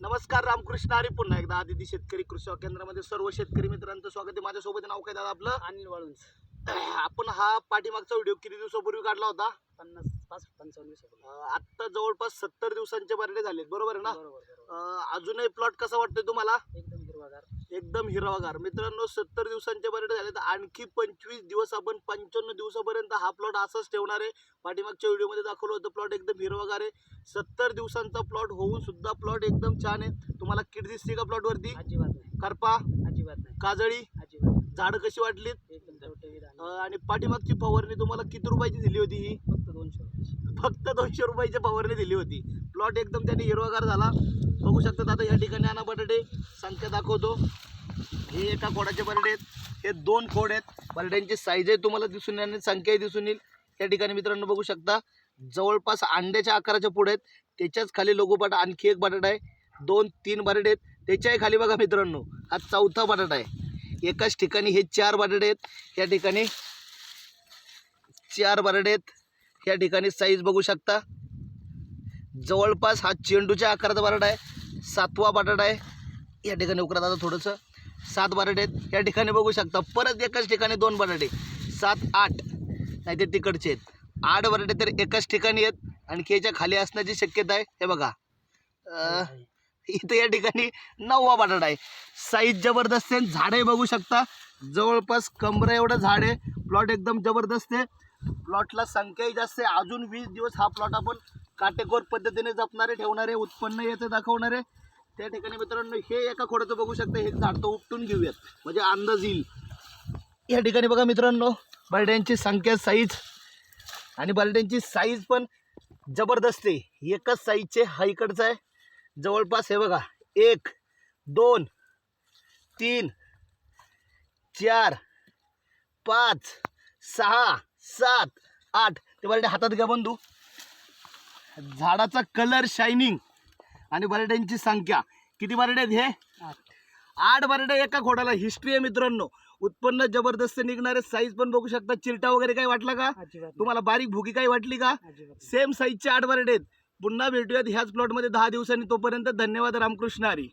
नमस्कार रामकृष्ण हरी. पुन्हा एकदा आदिती शेतकरी कृषी केंद्रामध्ये सर्व शेतकरी मित्रांचं स्वागत आहे. माझ्यासोबत नाव काय दादा आपलं? अनिल वाळूंज. आपण हा पाठीमागचा व्हिडिओ किती दिवसापूर्वी काढला होता? पन्नास पाच पंचावन्न दिवसापूर्वी. आत्ता जवळपास सत्तर दिवसांचे बर्डे झालेत. बरोबर आहे ना? बरोबर अजूनही प्लॉट कसा वाटतोय तुम्हाला? एकदम हिरवागार एकदम हिरवागार. मित्रांनो सत्तर दिवसांचे बर्डे झाले तर आणखी पंचवीस दिवस आपण पंच्याण्णव दिवसापर्यंत हा प्लॉट असाच ठेवणार आहे. पाठीमागच्या व्हिडिओमध्ये दाखवलं होतं प्लॉट एकदम हिरवागार आहे. सत्तर दिवसांचा प्लॉट होऊन सुद्धा प्लॉट एकदम छान आहे. तुम्हाला किट दिसते का प्लॉट वरती? अजिबात नाही. करपा अजिबात नाही. काजळी अजिबात. झाडं कशी वाटलीत? आणि पाठीमागची फवारणी तुम्हाला किती रुपयाची दिली होती ही? फक्त दोनशे फक्त दोनशे रुपयाची फवारणी दिली होती. प्लॉट एकदम त्याने हिरवागार झाला. बघू शकतात आता या ठिकाणी आणा बटाटे संख्या दाखवतो. हे एका खोडाचे बर्डे आहेत. हे दोन खोड आहेत. बर्ड्यांची साईज आहे तुम्हाला दिसून येईल आणि संख्याही दिसून येईल. या ठिकाणी मित्रांनो बघू शकता जवळपास अंड्याच्या आकाराच्या पुढे आहेत. त्याच्याच खाली लोगोपाट आणखी एक बटाटा आहे. दोन तीन बटाटे आहेत. त्याच्याही खाली बघा मित्रांनो हा चौथा बटाटा आहे. एकाच ठिकाणी हे चार बटाटे आहेत. या ठिकाणी चार बटाटे आहेत. या ठिकाणी साईज बघू शकता. जवळपास हा चेंडूच्या आकाराचा बटाटा आहे. सातवा बटाटा आहे. या ठिकाणी उकरात आता थोडंसं. सात बटाटे आहेत. या ठिकाणी बघू शकता. परत एकाच ठिकाणी दोन बटाटे. सात आठ. नाही ते तिकडचे आहेत. आठ बटाटे तर एकाच ठिकाणी आहेत. आणखी याच्या खाली असण्याची शक्यता आहे. हे बघा. इथं या ठिकाणी नववा बटाटा आहे. साईज जबरदस्त आहे. झाडे बघू शकता. जवळपास कमरा एवढं झाड आहे. प्लॉट एकदम जबरदस्त आहे. प्लॉटला संख्याही जास्त आहे. अजून वीस दिवस हा प्लॉट आपण काटेकोर पद्धतीने जपणारे ठेवणारे उत्पन्न याचं दाखवणारे त्या ठिकाणी मित्रांनो हे एका खोड्याचं बघू शकता. हे झाड तर उपटून घेऊयात. म्हणजे अंदाज येईल. या ठिकाणी बघा मित्रांनो बर्ड्यांची संख्या साईज आणि बर्ड्यांची साईज पण जबरदस्त आहे. एकच साईजचे हा इकडचा आहे. जवळपास हे बघा एक दोन तीन चार पाच सहा सात आठ. ते बरडे हातात घ्या बंधू. झाडाचा कलर शायनिंग आणि बरड्यांची संख्या. किती बरडे आहेत हे? आठ. बरडे एका खोडाला हिस्ट्री आहे मित्रांनो. उत्पन्न जबरदस्त निघणारे. साईज पण बघू शकता. चिरटा वगैरे काही वाटला का. तुम्हाला बारीक भुकी काही वाटली का. सेम साईजचे आठ बरडे आहेत. पुन्हा भेटूयात ह्याच प्लॉटमध्ये दहा दिवसांनी. तोपर्यंत धन्यवाद रामकृष्ण हरी.